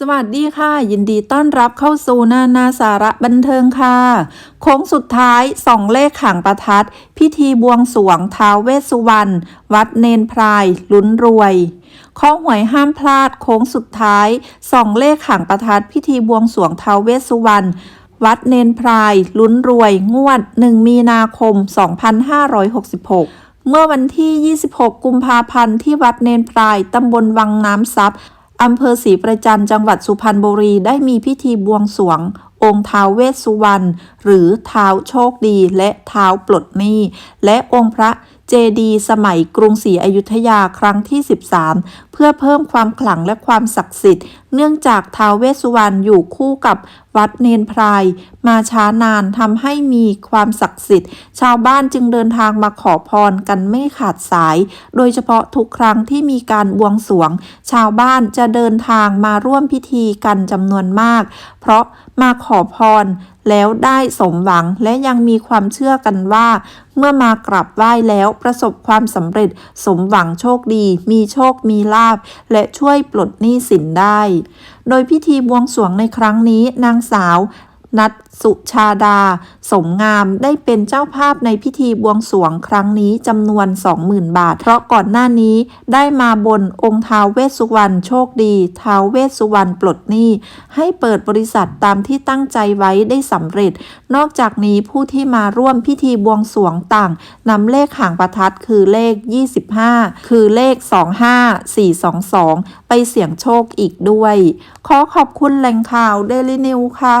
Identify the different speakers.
Speaker 1: สวัสดีค่ะ ยินดีต้อนรับเข้าสู่นานาสาระบันเทิงค่ะ โค้งสุดท้ายสองเลขขังประทัด พิธีบวงสวงท้าวเวสสุวรรณวัดเนนพรายลุ้นรวยข้อหวยห้ามพลาดโค้งสุดท้ายสองเลขขังประทัด พิธีบวงสวงท้าวเวสสุวรรณวัดเนนพรายลุ้นรวย งวด 1 มีนาคม 2566 เมื่อวันที่ 26 กุมภาพันธ์ที่วัดเนนพรายตำบลวังน้ำซับ อำเภอศรีประจันจังหวัดสุพรรณบุรีได้มีพิธีบวงสรวง องค์ท้าวเวสสุวรรณหรือท้าวโชคดีและท้าวปลดหนี้ และองค์พระ เจดีสมัยกรุงศรีอยุธยาครั้งที่ 13 เพื่อเพิ่มความขลังและความศักดิ์สิทธิ์ เนื่องจากท้าวเวสสุวรรณอยู่คู่กับวัดเนนพราย มาช้านานทำให้มีความศักดิ์สิทธิ์ ชาวบ้านจึงเดินทางมาขอพรกันไม่ขาดสาย โดยเฉพาะทุกครั้งที่มีการบวงสรวง ชาวบ้านจะเดินทางมาร่วมพิธีกันจำนวนมาก เพราะมาขอพรแล้วได้สมหวังและยังมีความเชื่อกันว่า เมื่อมากราบไหว้แล้วประสบความสำเร็จ สมหวังโชคดี มีโชคมีลาบ และช่วยปลดหนี้สินได้ โดยพิธีบวงสรวงในครั้งนี้นางสาว นัทสุชาดา สมงามได้เป็นเจ้าภาพในพิธีบวงสรวงครั้งนี้จำนวน 20,000 บาท เพราะก่อนหน้านี้ได้มาบนองค์ท้าวเวสสุวรรณโชคดีท้าวเวสสุวรรณปลดหนี้ ให้เปิดบริษัทตามที่ตั้งใจไว้ได้สำเร็จ นอกจากนี้ผู้ที่มาร่วมพิธีบวงสรวงต่างนำเลขหางประทัดคือเลข 25 คือเลข 25422 ไปเสี่ยงโชคอีกด้วย ขอขอบคุณแหล่งข่าวเดลินิวค่ะ